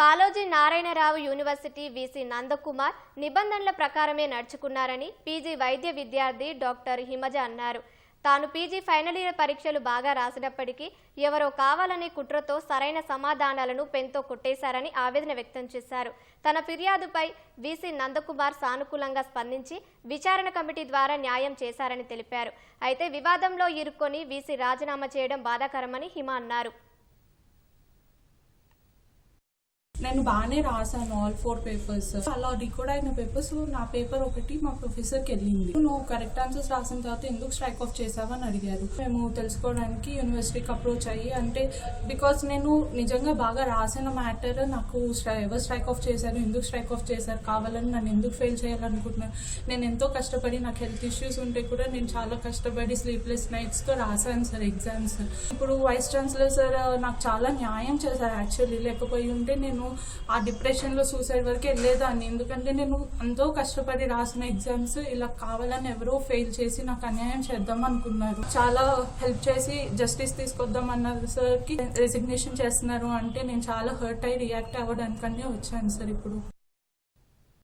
Kaloji Narayanarao university VC Nandakumar నిబంధనల ప్రకారమే నడుచుకున్నారని PG వైద్య విద్యార్థి డాక్టర్ హిమజ అన్నారు. తాను పీజీ ఫైనల్ ఇయర్ పరీక్షలు బాగా రాసినప్పటికీ ఎవరో కావాలనే కుట్రతో సరైన సమాధానాలను పెన్తో కొట్టేశారని ఆవేదన వ్యక్తం చేశారు. తన ఫిర్యాదుపై వీసీ నందకుమార్ సానుకూలంగా స్పందించి విచారణ కమిటీ ద్వారా న్యాయం చేశారని తెలిపారు. అయితే వివాదంలో ఇరుక్కొని వీసీ రాజీనామా చేయడం బాధాకరమని హిమ అన్నారు. నేను బాగానే రాశాను ఆల్ ఫోర్ పేపర్స్ అలా రికార్డ్ అయిన పేపర్స్ నా పేపర్ ఒకటి మా ప్రొఫెసర్కి వెళ్ళింది. నువ్వు కరెక్ట్ ఆన్సర్స్ రాసిన తర్వాత ఎందుకు స్ట్రైక్ ఆఫ్ చేసావని అడిగారు. మేము తెలుసుకోవడానికి యూనివర్సిటీకి అప్రోచ్ అయ్యి అంటే బికాస్ నేను నిజంగా బాగా రాసిన మ్యాటర్ నాకు ఎవరు స్ట్రైక్ ఆఫ్ చేశారు ఎందుకు స్ట్రైక్ ఆఫ్ చేశారు కావాలని నన్ను ఎందుకు ఫెయిల్ చేయాలనుకుంటున్నాను నేను ఎంతో కష్టపడి నాకు హెల్త్ ఇష్యూస్ ఉంటే కూడా నేను చాలా కష్టపడి స్లీప్లెస్ నైట్స్తో రాశాను సార్ ఎగ్జామ్స్ ఇప్పుడు వైస్ ఛాన్సలర్ సార్ నాకు చాలా న్యాయం చేశారు యాక్చువల్లీ లేకపోయి ఉంటే నేను ఆ డిప్రెషన్లో సూసైడ్ వరకు వెళ్ళేదాన్ని. ఎందుకంటే నేను ఎంతో కష్టపడి రాసిన ఎగ్జామ్స్ ఇలా కావాలని ఎవరో ఫెయిల్ చేసి నాకు అన్యాయం చేద్దాం అనుకున్నారు. చాలా హెల్ప్ చేసి జస్టిస్ తీసుకొద్దాం అన్నారు సార్కి రెసిగ్నేషన్ చేస్తున్నారు. అంటే నేను చాలా హర్ట్ అయ్యి రియాక్ట్ అవ్వడానికనే వచ్చాను సార్ ఇప్పుడు.